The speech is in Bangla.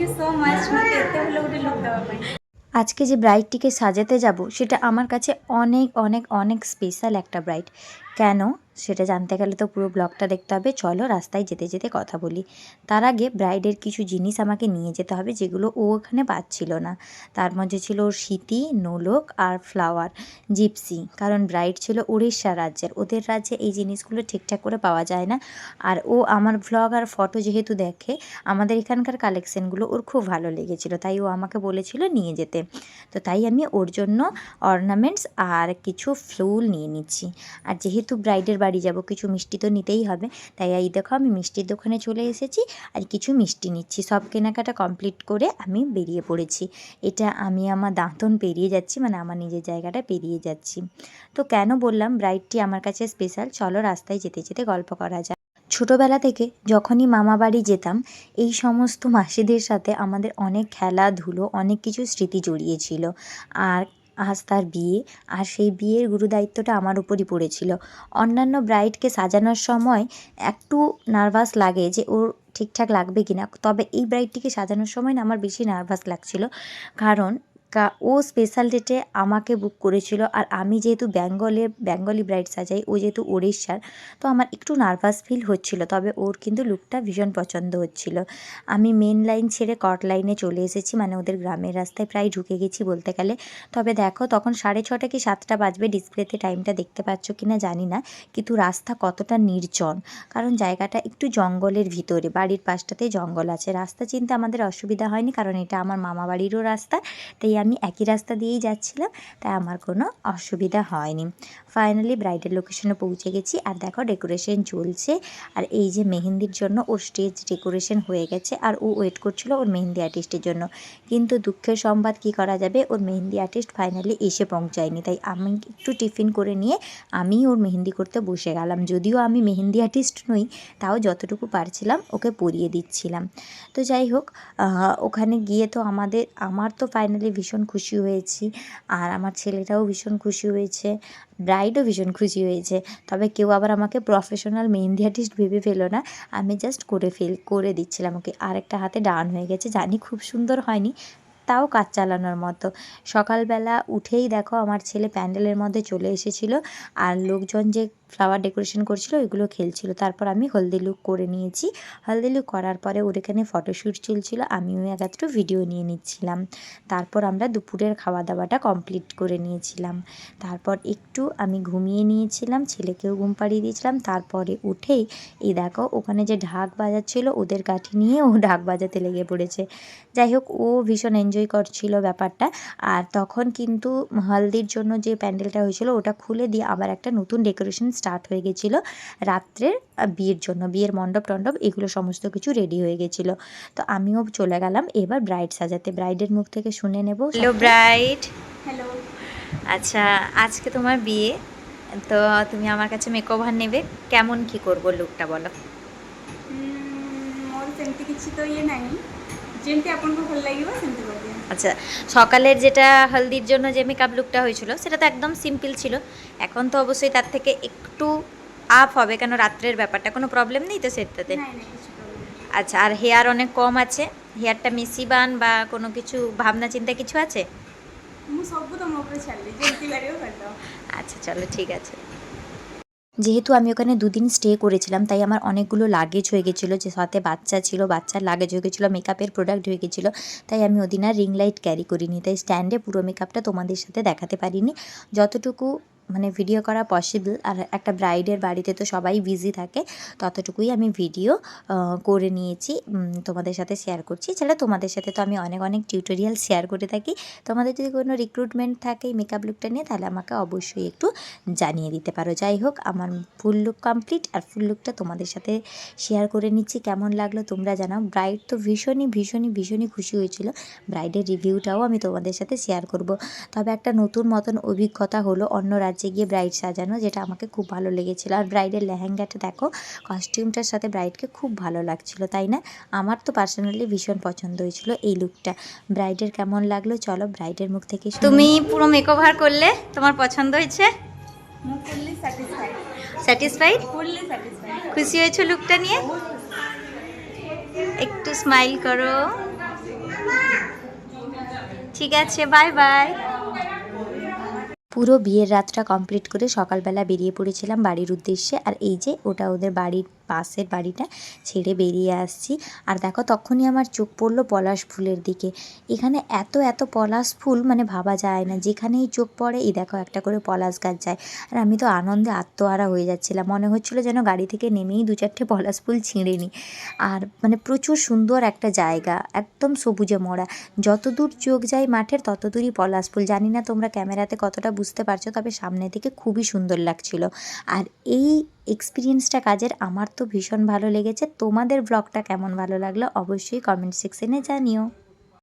ইউ সো মাচ হলো দেওয়া পাই আজকে যে ব্রাইডটিকে সাজাতে যাব সেটা আমার কাছে অনেক অনেক অনেক স্পেশাল একটা ব্রাইড কেন? সেটা জানতে গেলে তো পুরো ব্লগটা দেখতে হবে। চলো রাস্তায় যেতে যেতে কথা বলি। তার আগে ব্রাইডের কিছু জিনিস আমাকে নিয়ে যেতে হবে যেগুলো ও ওখানে পাচ্ছিল না। তার মধ্যে ছিল ওর স্মৃতি নোলক আর ফ্লাওয়ার জিপসি কারণ ব্রাইড ছিল উড়িষ্যা রাজ্যের। ওদের রাজ্যে এই জিনিসগুলো ঠিকঠাক করে পাওয়া যায় না। আর ও আমার ভ্লগ আর ফটো যেহেতু দেখে, আমাদের এখানকার কালেকশনগুলো ওর খুব ভালো লেগেছিল। তাই ও আমাকে বলেছিল নিয়ে যেতে। তো তাই আমি ওর জন্য অর্নামেন্টস আর কিছু ফুল নিয়ে নিচ্ছি। আর যেহেতু ব্রাইডের বাড়ি যাব, কিছু মিষ্টি তো নিতেই হবে। তাই এই দেখো আমি মিষ্টির দোকানে চলে এসেছি আর কিছু মিষ্টি নিচ্ছি। সব কেনাকাটা কমপ্লিট করে আমি বেরিয়ে পড়েছি। এটা আমি আমার দাঁতন পেরিয়ে যাচ্ছি মানে আমার নিজের জায়গাটা পেরিয়ে যাচ্ছি। তো কেন বললাম, ব্রাইডটি আমার কাছে স্পেশাল চলো রাস্তায় যেতে যেতে গল্প করা যায় ছোটোবেলা থেকে যখনই মামা বাড়ি যেতাম, এই সমস্ত মাসিদের সাথে আমাদের অনেক খেলাধুলো, অনেক কিছু স্মৃতি জড়িয়ে ছিল। আর আজ তার বিয়ে, আর সেই বিয়ের গুরুদায়িত্বটা আমার উপরই পড়েছিল। অন্যান্য ব্রাইডকে সাজানোর সময় একটু নার্ভাস লাগে যে ওর ঠিকঠাক লাগবে কিনা। তবে এই ব্রাইডটিকে সাজানোর সময় না আমার বেশি নার্ভাস লাগছিল। কারণ কা, ও স্পেশাল ডেটে আমাকে বুক করেছিল। আর আমি যেহেতু বেঙ্গলে বেঙ্গলি ব্রাইড সাজাই, ও যেহেতু উড়িষ্যার তো আমার একটু নার্ভাস ফিল হচ্ছিল। তবে ওর কিন্তু লুকটা ভীষণ পছন্দ হচ্ছিল। আমি মেন লাইন ছেড়ে কট লাইনে চলে এসেছি মানে ওদের গ্রামের রাস্তায় প্রায় ঢুকে গেছি বলতে গেলে। তবে দেখো, তখন সাড়ে ছটা কি সাতটা বাজবে ডিসপ্লেতে টাইমটা দেখতে পাচ্ছ কি না জানি না। কিন্তু রাস্তা কতটা নির্জন, কারণ জায়গাটা একটু জঙ্গলের ভিতরে, বাড়ির পাশটাতেই জঙ্গল আছে। রাস্তা চিনতে আমাদের অসুবিধা হয়নি, কারণ এটা আমার মামা বাড়িরও রাস্তা, তাই আমি একই রাস্তা দিয়েই যাচ্ছিলাম, তাই আমার কোনো অসুবিধা হয়নি। ফাইনালি ব্রাইডের লোকেশনে পৌঁছে গেছি আর দেখো ডেকোরেশন চলছে। আর এই যে মেহেন্দির জন্য ওর স্টেজ ডেকোরেশন হয়ে গেছে আর ও ওয়েট করছিল ওর মেহেন্দি আর্টিস্টের জন্য। কিন্তু দুঃখের সংবাদ কি করা যাবে? ওর মেহেন্দি আর্টিস্ট ফাইনালি এসে পৌঁছায়নি। তাই আমি একটু টিফিন করে নিয়ে আমি ওর মেহেন্দি করতে বসে গেলাম। যদিও আমি মেহেন্দি আর্টিস্ট নই, তাও যতটুকু পারছিলাম ওকে পরিয়ে দিচ্ছিলাম। তো যাই হোক ওখানে গিয়ে তো আমাদের, আমার তো ফাইনালি ভীষণ খুশি হয়েছি। আর আমার ছেলেটাও ভীষণ খুশি হয়েছে। ব্রাইডও ভীষণ খুশি হয়েছে। তবে কেউ আবার আমাকে প্রফেশনাল মেহেন্দি আর্টিস্ট ভেবে ফেলো না। আমি জাস্ট করে ফেল, করে দিচ্ছিলাম ওকে। আরেকটা হাতে ডান হয়ে গেছে। জানি খুব সুন্দর হয়নি, তাও কাজ চালানোর মতো। সকালবেলা উঠেই দেখো আমার ছেলে প্যান্ডেলের মধ্যে চলে এসেছিল। আর লোকজন যে ফ্লাওয়ার ডেকোরেশন করছিল, ওইগুলো খেলছিল। তারপর আমি হলদি লুক করে নিয়েছি। হলদি লুক করার পরে ওর এখানে ফটোশ্যুট চলছিল আমিও এক একটু ভিডিও নিয়ে নিচ্ছিলাম। তারপর আমরা দুপুরের খাওয়া দাওয়াটা কমপ্লিট করে নিয়েছিলাম। তারপর একটু আমি ঘুমিয়ে নিয়েছিলাম, ছেলেকেও ঘুম পাড়িয়ে দিয়েছিলাম। তারপরে উঠেই এই দেখো, ওখানে যে ঢাক বাজাচ্ছিল, ওদের কাঠি নিয়ে ও ঢাক বাজাতে লেগে পড়েছে। যাই হোক, ও ভীষণ এনজয় করছিল ব্যাপারটা। আর তখন কিন্তু হলদির জন্য যে প্যান্ডেলটা হয়েছিল, ওটা খুলে দিয়ে আবার একটা নতুন ডেকোরেশন স্টার্ট হয়ে গেছিল। রাত্রের বিয়ের জন্য বিয়ের মণ্ডপ টণ্ডপ এগুলো সমস্ত কিছু রেডি হয়ে গেছিল। তো আমিও চলে গেলাম এবার ব্রাইড সাজাতে। ব্রাইডের মুখ থেকে শুনে নেব হ্যালো ব্রাইড হ্যালো আচ্ছা আজকে তোমার বিয়ে তো তুমি আমার কাছে মেকওভার নেবে। কেমন কি করব লুকটা বলো? কিছু তো ইয়ে নাই। আচ্ছা সকালের যেটা হলদির জন্য যে মেকআপ লুকটা হয়েছিল সেটা তো একদম সিম্পল ছিল। এখন তো অবশ্যই তার থেকে একটু আপ হবে কেন রাত্রের ব্যাপারটা কোনো প্রবলেম নেই তো সেটাতে? আচ্ছা আর হেয়ার অনেক কম আছে। হেয়ারটা মিশি বান বা কোনো কিছু ভাবনা চিন্তা কিছু আছে? আচ্ছা চলো ঠিক আছে। যেহেতু আমি ওখানে দুদিন স্টে করেছিলাম, তাই আমার অনেকগুলো লাগেজ হয়ে গেছিল, যে সাথে বাচ্চা ছিল, বাচ্চার লাগেজ হয়ে গেছিল মেকআপের প্রোডাক্ট হয়ে গেছিল, তাই আমি ওদিন আর রিং লাইট ক্যারি করিনি, তাই স্ট্যান্ডে পুরো মেকআপটা তোমাদের সাথে দেখাতে পারিনি। যতটুকু মানে ভিডিও করা পসিবল আর একটা ব্রাইডের বাড়িতে তো সবাই বিজি থাকে, ততটুকুই আমি ভিডিও করে নিয়েছি তোমাদের সাথে শেয়ার করছি। এছাড়া তোমাদের সাথে তো আমি অনেক অনেক টিউটোরিয়াল শেয়ার করে থাকি। তোমাদের যদি কোনো রিক্রুটমেন্ট থাকে মেকআপ লুকটা নিয়ে, তাহলে আমাকে অবশ্যই একটু জানিয়ে দিতে পারো। যাই হোক, আমার ফুল লুক কমপ্লিট আর ফুল লুকটা তোমাদের সাথে শেয়ার করে নিচ্ছি, কেমন লাগল তোমরা জানাও। ব্রাইড তো ভীষণই ভীষণই ভীষণই খুশি হয়েছিল। ব্রাইডের রিভিউটাও আমি তোমাদের সাথে শেয়ার করব। তবে একটা নতুন মতন অভিজ্ঞতা হলো অন্য রাজ্যে নাচে গিয়ে ব্রাইড সাজানো যেটা আমাকে খুব ভালো লেগেছিলো। আর ব্রাইডের লেহেঙ্গাটা দেখো কস্টিউমটার সাথে ব্রাইডকে খুব ভালো লাগছিল তাই না? আমার তো পার্সোনালি ভীষণ পছন্দ হয়েছিল এই লুকটা ব্রাইডের কেমন লাগল? চলো ব্রাইডের মুখ থেকে তুমি পুরো মেকওভার করলে তোমার পছন্দ হয়েছে? স্যাটিসফাইড খুশি হয়েছো লুকটা নিয়ে? একটু স্মাইল করো। ঠিক আছে বাই বাই পুরো বিয়ের রাতটা কমপ্লিট করে সকালবেলা বেরিয়ে পড়েছিলাম বাড়ির উদ্দেশ্যে। আর এই যে ওটা ওদের বাড়ির পাশের বাড়িটা ছেড়ে বেরিয়ে আসছি। আর দেখো তখনই আমার চোখ পড়ল পলাশ ফুলের দিকে। এখানে এত এত পলাশ ফুল মানে ভাবা যায় না। যেখানেই চোখ পড়ে, এই দেখো একটা করে পলাশ গাছ যায়। আর আমি তো আনন্দে আত্মহারা হয়ে যাচ্ছিলাম। মনে হচ্ছিল যেন গাড়ি থেকে নেমেই দু চারটে পলাশ ফুল ছিঁড়ে নিই আর মানে প্রচুর সুন্দর একটা জায়গা, একদম সবুজে মোড়া। যত দূর চোখ যায় মাঠের তত দূরই পলাশ ফুল। জানি না তোমরা ক্যামেরাতে কতটা বুঝতে পারছ, তবে সামনে থেকে খুবই সুন্দর লাগছিল। আর এই এক্সপিরিয়েন্সটা কাজের, আমার তো ভীষণ ভালো লেগেছে। তোমাদের ব্লগটা কেমন ভালো লাগল অবশ্যই কমেন্ট সেকশনে জানিও।